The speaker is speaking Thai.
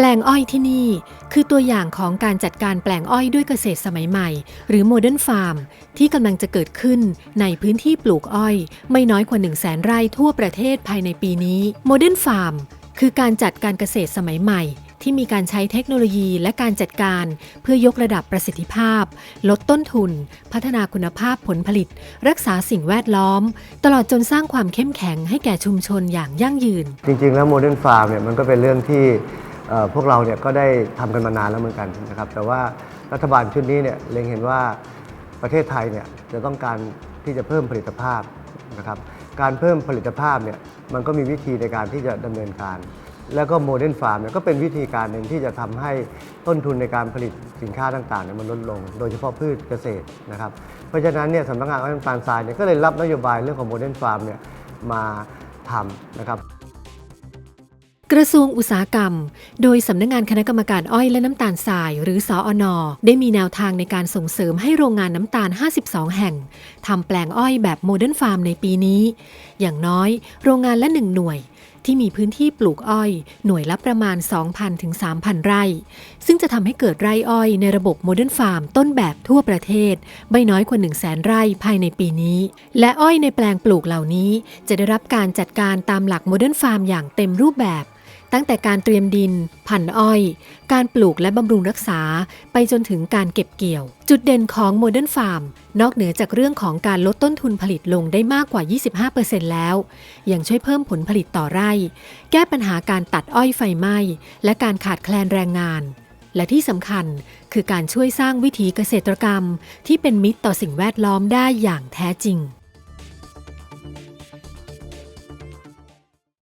แปลงอ้อยที่นี่ คือตัวอย่างของการจัดการแปลงอ้อยด้วยเกษตรสมัยใหม่ หรือโมเดิร์นฟาร์มที่กำลังจะเกิดขึ้นในพื้นที่ปลูกอ้อย ไม่น้อยกว่า 1 0 0 0 0แสนไร่ทั่วประเทศภายในปีนี้โมเดิร์นฟาร์มคือการจัดการเกษตรสมัยใหม่ ที่มีการใช้เทคโนโลยีและการจัดการเพื่อยกระดับประสิทธิภาพ ลดต้นทุน พัฒนาคุณภาพผลผลิต รักษาสิ่งแวดล้อม ตลอดจนสร้างความเข้มแข็งให้แก่ชุมชนอย่างยั่งยืน จริงๆ แล้วโมเดิร์นฟาร์มเนี่ยมันก็เป็นเรื่องที่ พวกเราเนี่ยก็ได้ทำกันมานานแล้วเหมือนกันนะครับแต่ว่ารัฐบาลชุดนี้เนี่ยเล็งเห็นว่าประเทศไทยเนี่ยจะต้องการที่จะเพิ่มผลิตภาพนะครับการเพิ่มผลิตภาพเนี่ยมันก็มีวิธีในการที่จะดำเนินการ แล้วก็โมเดิร์นฟาร์มเนี่ยก็เป็นวิธีการหนึ่งที่จะทำให้ต้นทุนในการผลิตสินค้าต่างๆเนี่ยมันลดลง โดยเฉพาะพืชเกษตรนะครับเพราะฉะนั้นเนี่ยสำนักงานอ้อยน้ำตาลทรายเนี่ยก็เลยรับนโยบายเรื่องของโมเดิร์นฟาร์มเนี่ยมาทำนะครับ กระทรวงอุตสาหกรรม โดยสำนักงานคณะกรรมการอ้อยและน้ำตาลทราย หรือสออนได้มีแนวทางในการส่งเสริมให้โรงงานน้ำตาล 52 แห่งทำแปลงอ้อยแบบโมเดิร์นฟาร์มในปีนี้ อย่างน้อยโรงงานละ1หน่วย ที่มีพื้นที่ปลูกอ้อย หน่วยละประมาณ 2,000 ถึง 3,000 ไร่ ซึ่งจะทำให้เกิดไร่อ้อยในระบบโมเดิร์นฟาร์มต้นแบบทั่วประเทศ ไม่น้อยกว่า 1 0 0 0 0แสนไร่ภายในปีนี้ และอ้อยในแปลงปลูกเหล่านี้ จะได้รับการจัดการตามหลักโมเดิร์นฟาร์มอย่างเต็มรูปแบบ ตั้งแต่การเตรียมดิน พันอ้อย การปลูกและบำรุงรักษา ไปจนถึงการเก็บเกี่ยว จุดเด่นของโมเดิร์นฟาร์มนอกเหนือจากเรื่องของการลดต้นทุนผลิตลงได้มากกว่า 25%แล้ว ยังช่วยเพิ่มผลผลิตต่อไร่ แก้ปัญหาการตัดอ้อยไฟไหม้ และการขาดแคลนแรงงาน และที่สำคัญคือการช่วยสร้างวิถีเกษตรกรรม ที่เป็นมิตรต่อสิ่งแวดล้อมได้อย่างแท้จริง